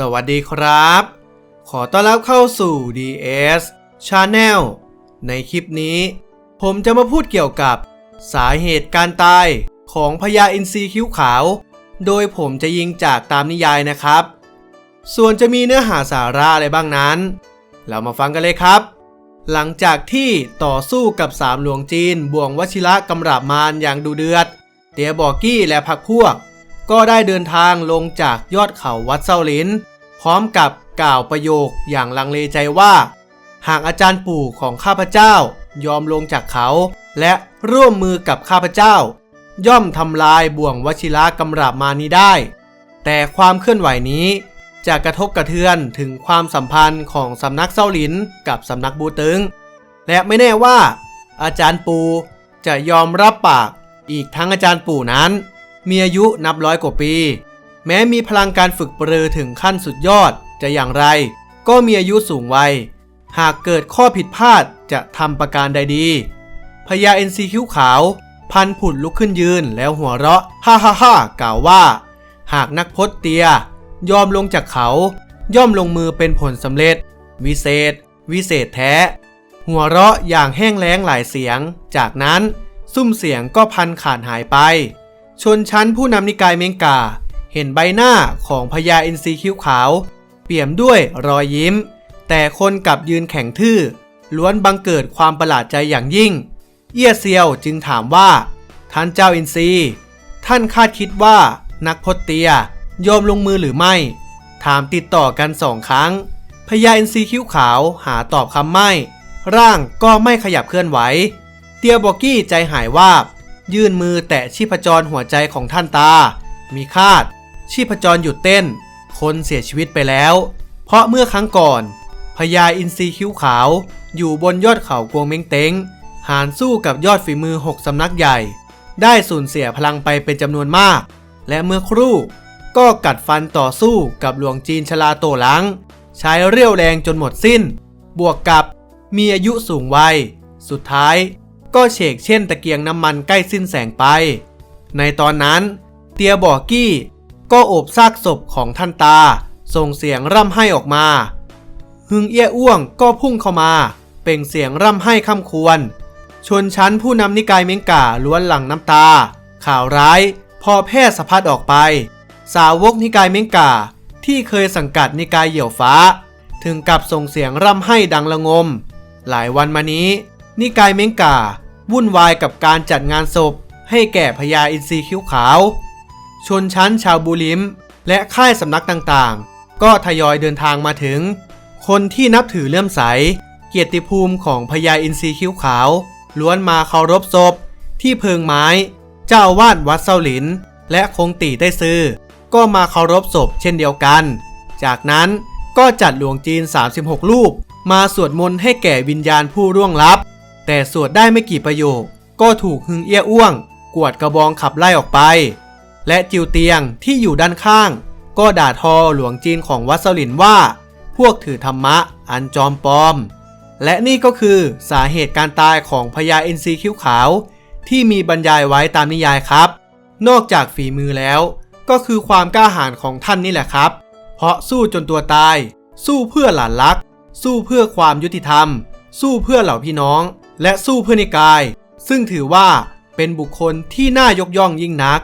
สวัสดีครับ ขอต้อนรับเข้าสู่ DS Channel ในคลิปนี้ ผมจะมาพูดเกี่ยวกับสาเหตุการตายของพญาอินทรีคิ้วขาว โดยผมจะยิงจากตามนิยายนะครับ ส่วนจะมีเนื้อหาสาระอะไรบ้างนั้น เรามาฟังกันเลยครับ หลังจากที่ต่อสู้กับสามหลวงจีนบ่วงวชิระกำราบมารอย่างดูเดือด เตียบอกกี้และพักพวกก็ได้เดินทางลงจากยอดเขาวัดเซาลิน พร้อมกับกล่าวประโยคอย่างลังเลใจว่า หากอาจารย์ปู่ของข้าพเจ้ายอมลงจากเขา และร่วมมือกับข้าพเจ้า ย่อมทำลายบ่วงวชิระกำราบมานี้ได้ แต่ความเคลื่อนไหวนี้จะกระทบกระเทือนถึงความสัมพันธ์ของสำนักเซาหลินกับสำนักบูตึง และไม่แน่ว่า อาจารย์ปูจะยอมรับปาก อีกทั้งอาจารย์ปู่นั้น มีอายุนับร้อยกว่าปี แม้มีพลังการฝึกปรือถึงขั้นสุดยอด จะอย่างไร ก็มีอายุสูงวัย หากเกิดข้อผิดพลาดจะทำประการใดดีพญาเอ็นซีคิ้วขาว พันผุดลุกขึ้นยืนแล้วหัวเราะฮ่าฮ่าฮ่ากล่าวว่า หากนักพจน์เตีย ยอมลงจากเขา ย่อมลงมือเป็นผลสำเร็จ วิเศษ วิเศษแท้ หัวเราะอย่างแห้งแล้งหลายเสียง จากนั้นซุ้มเสียงก็พันขาดหายไป ชนชั้นผู้นำนิกายเมงกา เห็นใบหน้าของพญาอินทรีคิ้วขาว เปี่ยมด้วยรอยยิ้ม แต่คนกลับยืนแข็งทื่อ ล้วนบังเกิดความประหลาดใจอย่างยิ่ง เอี้ยเซียวจึงถามว่า ท่านเจ้าอินทรีท่านคาดคิดว่านักพจเตียยอมลงมือหรือไม่ ถามติดต่อกันสองครั้งพญาอินทรีคิ้วขาวหาตอบคำไม่ ร่างก็ไม่ขยับเคลื่อนไหว เตียบอกกี้ใจหายวาบ ยื่นมือแตะชีพจรหัวใจของท่านตา มีคาด ชีพจรหยุดเต้น คนเสียชีวิตไปแล้ว เพราะเมื่อครั้งก่อนพญาอินทรีคิ้วขาว อยู่บนยอดเขากวงเม้งเต็งหารสู้กับยอดฝีมือหกสำนักใหญ่ ได้สูญเสียพลังไปเป็นจำนวนมาก และเมื่อครู่ ก็กัดฟันต่อสู้กับหลวงจีนชลาโตหลัง ใช้เรี่ยวแรงจนหมดสิ้น บวกกับมีอายุสูงวัย สุดท้าย ก็เฉกเช่นตะเกียงน้ำมันใกล้สิ้นแสงไป ในตอนนั้น เตียบอกี้ ก็โอบซากศพของท่านตา ส่งเสียงร่ำไห้ออกมาฮึงเอี้ยอ้วงก็พุ่งเข้ามา เป่งเสียงร่ำไห้ค่ำควร ชนชั้นผู้นำนิกายเมงกาล้วนหลั่งน้ำตา ข่าวร้าย พอแพร่สะพัดออกไป สาวกนิกายเมงกาที่เคยสังกัดนิกายเหยี่ยวฟ้า ถึงกับส่งเสียงร่ำไห้ดังละงม หลายวันมานี้ นิกายเมงกาวุ่นวายกับการจัดงานศพให้แก่พญาอินทรีคิ้วขาว ชนชั้นชาวบูลิม และค่ายสำนักต่างๆ ก็ทยอยเดินทางมาถึง คนที่นับถือเลื่อมใส เกียรติภูมิของพญาอินทรีคิ้วขาว ล้วนมาเคารพศพ ที่เพิงไม้ เจ้าวาดวัดเซาหลิน และคงตีได้ซื้อ ก็มาเคารพศพเช่นเดียวกัน จากนั้นก็จัดหลวงจีน 36 รูป มาสวดมนต์ให้แก่วิญญาณผู้ร่วงลับ แต่สวดได้ไม่กี่ประโยค ก็ถูกฮึงเอี้ยอ้วง กวดกระบองขับไล่ออกไป และจิวเตียงที่อยู่ด้านข้าง ก็ด่าทอหลวงจีนของวัดเซาหลินว่า พวกถือธรรมะอันจอมปลอม และนี่ก็คือสาเหตุการตายของพญาเอินทรีคิ้วขาว ที่มีบรรยายไว้ตามนิยายครับ นอกจากฝีมือแล้ว ก็คือความกล้าหาญของท่านนี่แหละครับ เพราะสู้จนตัวตาย สู้เพื่อหลานรัก สู้เพื่อความยุติธรรม สู้เพื่อเหล่าพี่น้อง และสู้เพื่อนิกาย ซึ่งถือว่าเป็นบุคคลที่น่ายกย่องยิ่งนัก